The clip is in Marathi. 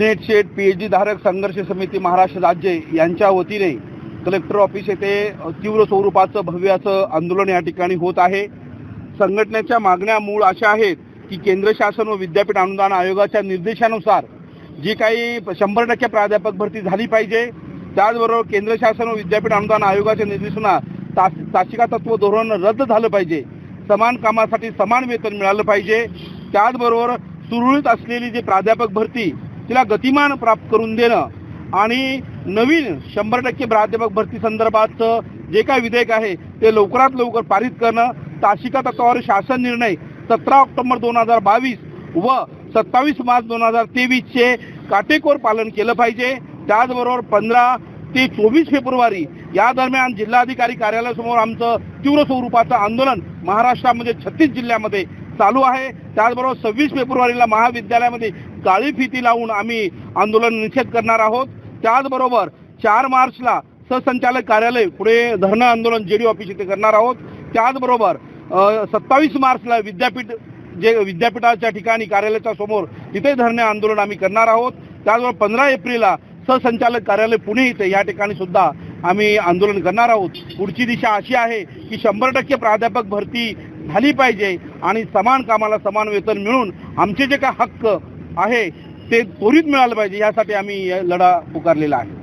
NET SET P H D धारक संघर्ष समिती महाराष्ट्र राज्य यांच्या वतीने कलेक्टर ऑफिस येथे तीव्र स्वरूपाचं भव्य असं आंदोलन या ठिकाणी होत आहे. संघटनेच्या मागण्या मूळ अशा आहेत की केंद्र शासन व विद्यापीठ अनुदान आयोगाच्या निर्देशानुसार जी काही शंभर टक्के प्राध्यापक भरती झाली पाहिजे त्याचबरोबर केंद्र शासन व विद्यापीठ अनुदान आयोगाच्या निर्देशना तास तासिका तत्व धोरण रद्द झालं पाहिजे. समान कामासाठी समान वेतन मिळालं पाहिजे. त्याचबरोबर सुरळीत असलेली जी प्राध्यापक भरती तिला गतिमान प्राप्त करून देणं आणि नवीन शंभर टक्के प्राध्यापक भरती संदर्भातचं जे काय विधेयक आहे ते लवकरात लवकर पारित करणं तासिका तत्वावर शासन निर्णय सतरा ऑक्टोबर दोन हजार बावीस व सत्तावीस मार्च दोन हजार तेवीसचे काटेकोर पालन केलं पाहिजे. त्याचबरोबर पंधरा ते चोवीस फेब्रुवारी या दरम्यान जिल्हाधिकारी कार्यालयासमोर आमचं तीव्र स्वरूपाचं आंदोलन महाराष्ट्रामध्ये छत्तीस जिल्ह्यामध्ये चालू आहे. त्याचबरोबर सव्वीस फेब्रुवारीला महाविद्यालयामध्ये काळी फिती लावून आम्ही आंदोलन निषेध करणार आहोत. त्याचबरोबर चार मार्चला सहसंचालक कार्यालय पुढे धरणं आंदोलन जे डी ऑफिस इथे करणार आहोत. त्याचबरोबर सत्तावीस मार्चला विद्यापीठ जे विद्यापीठाच्या ठिकाणी कार्यालयाच्या समोर तिथे धरणे आंदोलन आम्ही करणार आहोत. त्याचबरोबर पंधरा एप्रिलला सहसंचालक कार्यालय पुणे इथे या ठिकाणी सुद्धा आम्ही आंदोलन करणार आहोत. पुढची दिशा अशी आहे की शंभर टक्के प्राध्यापक भरती झाली पाहिजे. आणि समान कामाला समान वेतन मिळून आमचे जे काय हक्क आहे ते त्वरित मिळालं पाहिजे यासाठी आम्ही लढा पुकारलेला आहे.